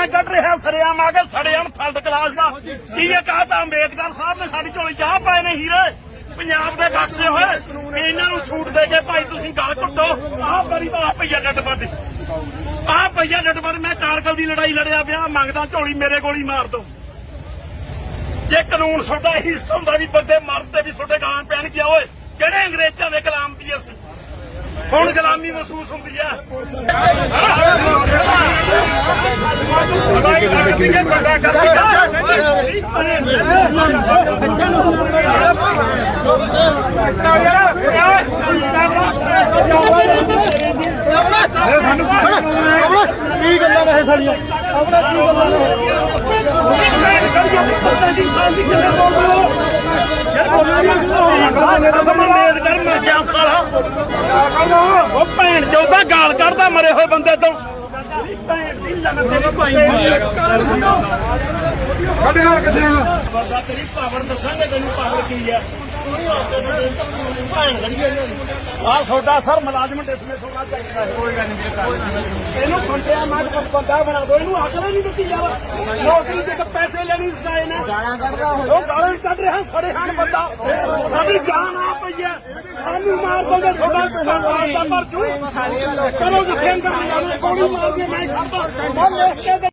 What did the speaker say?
ਗਾਲਾਂ ਕੱਢ ਰਿਹਾ ਸਰਿਆਮ ਆ ਕੇ ਸੜਿਆਣ ਥਰਡ ਕਲਾਸ ਦਾ। ਕੀ ਇਹ ਕਹਤਾ ਅੰਬੇਦਕਰ ਸਾਹਿਬ ਨੇ ਸਾਡੀ ਝੋਲੀ ਚਾਹ ਪਾਏ ਨੇ ਹੀਰੇ? ਪੰਜਾਬ ਦੇ ਬਖਸ਼ੇ ਹੋਏ। ਇਹਨਾਂ ਨੂੰ ਛੂਟ ਦੇ ਕੇ ਭਾਈ ਤੁਸੀਂ ਗਾਲ ਕੱਢੋ ਆਹ ਬਰੀ ਆਹ ਪਈਆ ਡੱਡ ਆਹ ਪਈਆ ਡੱਡ ਮੈਂ ਕਾਰਗਲ ਦੀ ਲੜਾਈ ਲੜਿਆ ਪਿਆ, ਮੰਗਦਾ ਝੋਲੀ ਮੇਰੇ ਗੋਲੀ ਮਾਰ ਦੋ। ਜੇ ਕਾਨੂੰਨ ਤੁਹਾਡਾ ਹੀ ਹੁੰਦਾ ਵੀ ਬੰਦੇ ਮਰਦੇ ਵੀ ਤੁਹਾਡੇ ਗਾਲਾਂ ਪੈਣ ਗਿਆ ਓਏ? ਕਿਹੜੇ ਅੰਗਰੇਜ਼ਾਂ ਦੇ ਗੁਲਾਮ ਦੀ ਅਸੀਂ ਹੁਣ ਗੁਲਾਮੀ ਮਹਿਸੂਸ ਹੁੰਦੀ ਆ ਕੀ ਗੱਲਾਂ ਨੇ ਇਹ ਆਪਣਾ ਕੀ ਗੱਲਾਂ ਨੇ ਅੰਬੇਦਕਰ ਮਰ ਗਿਆ ਸਾਲਾ ਉਹ ਚੋਦਾ ਗਾਲ ਕੱਢਦਾ ਮਰੇ ਹੋਏ ਬੰਦੇ ਤੋਂ। ਕੱਢਿਆ ਬੰਦਾ ਤੇਰੀ ਪਾਵਰ ਦੱਸਾਂਗੇ ਤੈਨੂੰ ਪਾਵਰ ਕੀ ਆ। ਆ ਤੁਹਾਡਾ ਸਰ ਮੁਲਾਜ਼ਮ ਡਿਸਮਿਸ ਹੋਣਾ ਚਾਹੀਦਾ ਹੈ। ਕੋਈ ਗੱਲ ਨਹੀਂ ਇਹਨੂੰ ਖੰਡਿਆ ਮੈਂ ਬੰਦਾ ਬਣਾ ਦੋ ਇਹਨੂੰ ਅਕਲ ਨਹੀਂ ਦਿੱਤੀ ਯਾਰ ਨੌਕਰੀ ਤੇ ਪੈਸੇ ਲੈਣੀ ਸਿਖਾਏ ਨੇ। ਗਾਲਾਂ ਕੱਢਦਾ ਉਹ ਗਾਲਾਂ ਕੱਢ ਰਿਹਾ ਸੜੇ ਹਨ ਬੰਦਾ। ਸਾਡੀ ਜਾਨ ਆ ਪਈ ਹੈ। ਸਾਨੂੰ ਮਾਰ ਦੋਗੇ ਤੁਹਾਡਾ ਤੁਹਾਡਾ ਪਰ ਕਿਉਂ ਕਰੋ ਜਿੱਥੇ ਅੰਦਰ ਜਾਣਾ ਗੋਲੀ ਮਾਰ ਕੇ ਮੈਂ ਖੜਦਾ ਉਹ ਲਿਖ ਕੇ ਦੇ